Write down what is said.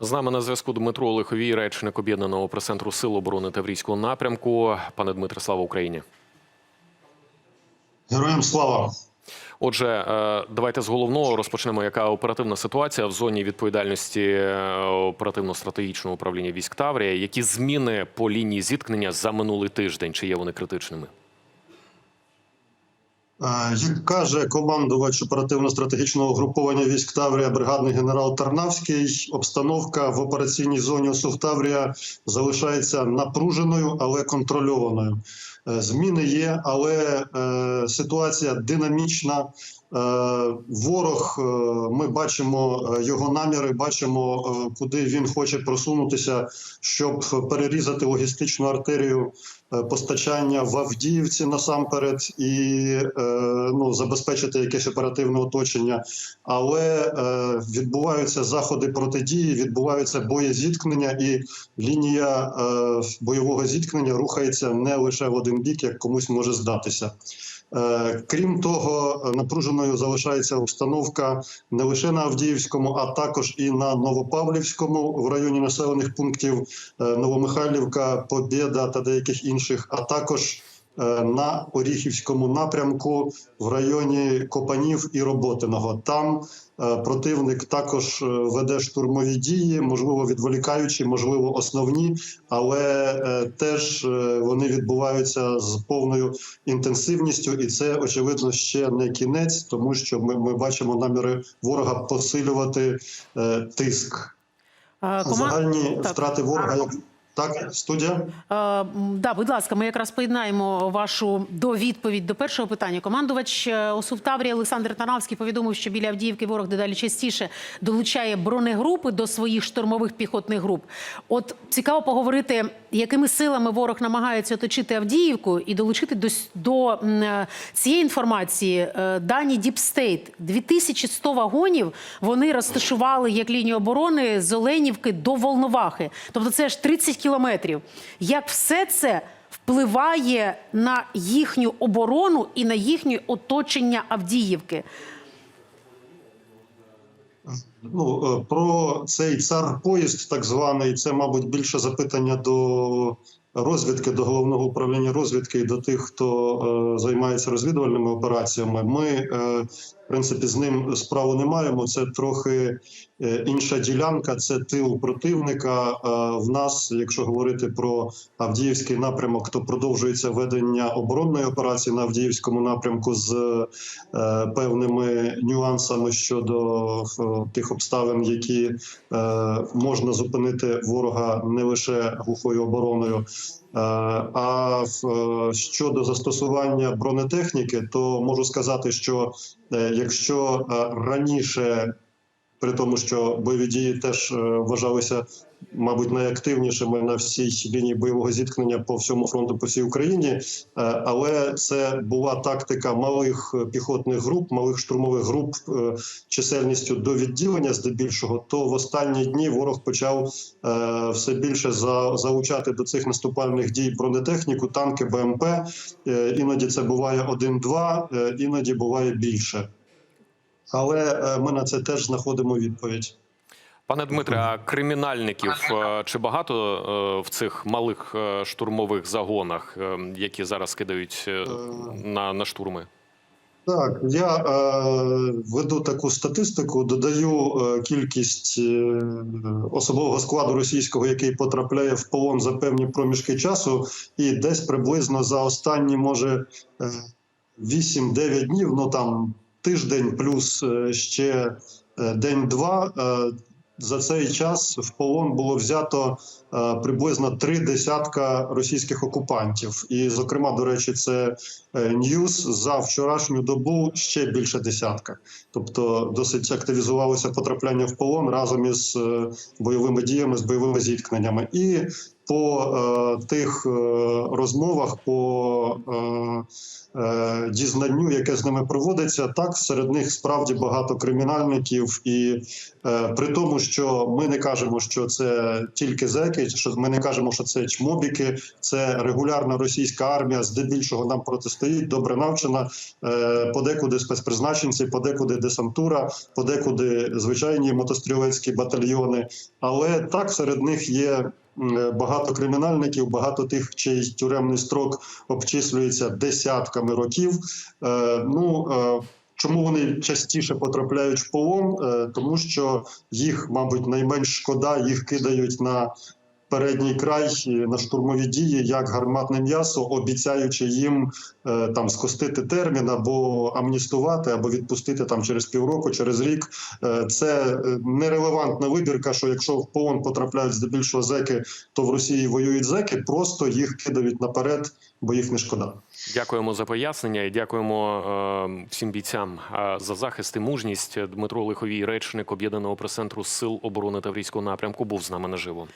З нами на зв'язку Дмитро Олеховій, речник об'єднаного прес-центру Сил оборони Таврійського напрямку. Пане Дмитре, слава Україні. Героям слава. Отже, е, давайте з головного розпочнемо. Яка оперативна ситуація в зоні відповідальності е, оперативно-стратегічного управління військ Таврія? Які зміни по лінії зіткнення за минулий тиждень? Чи є вони критичними? Як каже командувач оперативно-стратегічного угруповання військ Таврія, бригадний генерал Тарнавський, обстановка в операційній зоні ОСУВ Таврія залишається напруженою, але контрольованою. Е, Зміни є, але е, ситуація динамічна. Е, Ворог, е, ми бачимо е, його наміри, бачимо, е, куди він хоче просунутися, щоб перерізати логістичну артерію е, постачання в Авдіївці насамперед і е, ну, забезпечити якесь оперативне оточення. Але е, відбуваються заходи протидії, відбуваються боєзіткнення, і лінія е, бойового зіткнення рухається не лише в один бік, як комусь може здатися. Е, Крім того, напруженою залишається установка не лише на Авдіївському, а також і на Новопавлівському в районі населених пунктів е, Новомихайлівка, Побєда та деяких інших, а також на Оріхівському напрямку в районі Копанів і Роботиного. Там е, противник також е, веде штурмові дії, можливо, відволікаючи, можливо, основні, але е, теж е, вони відбуваються з повною інтенсивністю, і це очевидно ще не кінець, тому що ми, ми бачимо наміри ворога посилювати е, тиск. Е, Загальні Так. втрати ворога як так, студія. Е, да, будь ласка, ми якраз поєднаємо вашу довідповідь до першого питання. Командувач е, ОСУВ Таврія Олександр Тарнавський повідомив, що біля Авдіївки ворог дедалі частіше долучає бронегрупи до своїх штурмових піхотних груп. От цікаво поговорити, якими силами ворог намагається оточити Авдіївку і долучити до, до е, цієї інформації е, дані Діпстейт. 2100 вагонів вони розташували як лінію оборони з Оленівки до Волновахи. Тобто це ж 30 кілометрів. Як все це впливає на їхню оборону і на їхнє оточення Авдіївки? Ну, е, про цей цар поїзд, так званий, це, мабуть, більше запитання до розвідки, до головного управління розвідки і до тих, хто е, займається розвідувальними операціями. Ми, е, в принципі, з ним справу не маємо. Це трохи е, інша ділянка, це тил противника. Е, в нас, якщо говорити про Авдіївський напрямок, то продовжується ведення оборонної операції на Авдіївському напрямку з е, певними нюансами щодо е, тих обставин, які е, можна зупинити ворога не лише глухою обороною. Е, А е, щодо застосування бронетехніки, то можу сказати, що е, якщо раніше, при тому, що бойові дії теж е, вважалися, мабуть, найактивнішими на всій лінії бойового зіткнення по всьому фронту, по всій Україні, е, але це була тактика малих піхотних груп, малих штурмових груп е, чисельністю до відділення, здебільшого, то в останні дні ворог почав все більше залучати до цих наступальних дій бронетехніку, танки, БМП. Іноді це буває один-два, іноді буває більше. Але е, ми на це теж знаходимо відповідь. Пане Дмитре, а кримінальників е, чи багато е, в цих малих штурмових загонах, які зараз кидають на, на штурми? Так, я е, веду таку статистику, додаю е, кількість е, особового складу російського, який потрапляє в полон за певні проміжки часу, і десь приблизно за останні, може, е, 8-9 днів, ну там тиждень плюс е, ще е, день-два. Е, за цей час в полон було взято приблизно три десятка російських окупантів. І, зокрема, до речі, це Ньюс за вчорашню добу ще більше десятка. Тобто досить активізувалося потрапляння в полон разом із бойовими діями, з бойовими зіткненнями. І по е, тих е, розмовах, по е, е, дізнанню, яке з ними проводиться, так серед них справді багато кримінальників, і е, при тому, що ми не кажемо, що це тільки зеки, що ми не кажемо, що це чмобіки, це регулярна російська армія, здебільшого нам протистоїть, добре навчена, е, подекуди спецпризначенці, подекуди десантура, подекуди звичайні мотострілецькі батальйони. Але так серед них є. М, Багато кримінальників, багато тих, чий тюремний строк обчислюється десятками років. Е, ну е, чому вони частіше потрапляють в полон? Е, тому що їх, мабуть, найменш шкода, їх кидають на передній край на штурмові дії як гарматне м'ясо, обіцяючи їм е, там скостити термін або амністувати, або відпустити там через півроку, через рік. Е, це е, нерелевантна вибірка. Що якщо в полон потрапляють здебільшого зеки, то в Росії воюють зеки, просто їх кидають наперед, бо їх не шкода. Дякуємо за пояснення і дякуємо е, всім бійцям за захист і мужність. Дмитро Лиховій, речник об'єднаного прес-центру сил оборони Таврійського напрямку, був з нами наживо.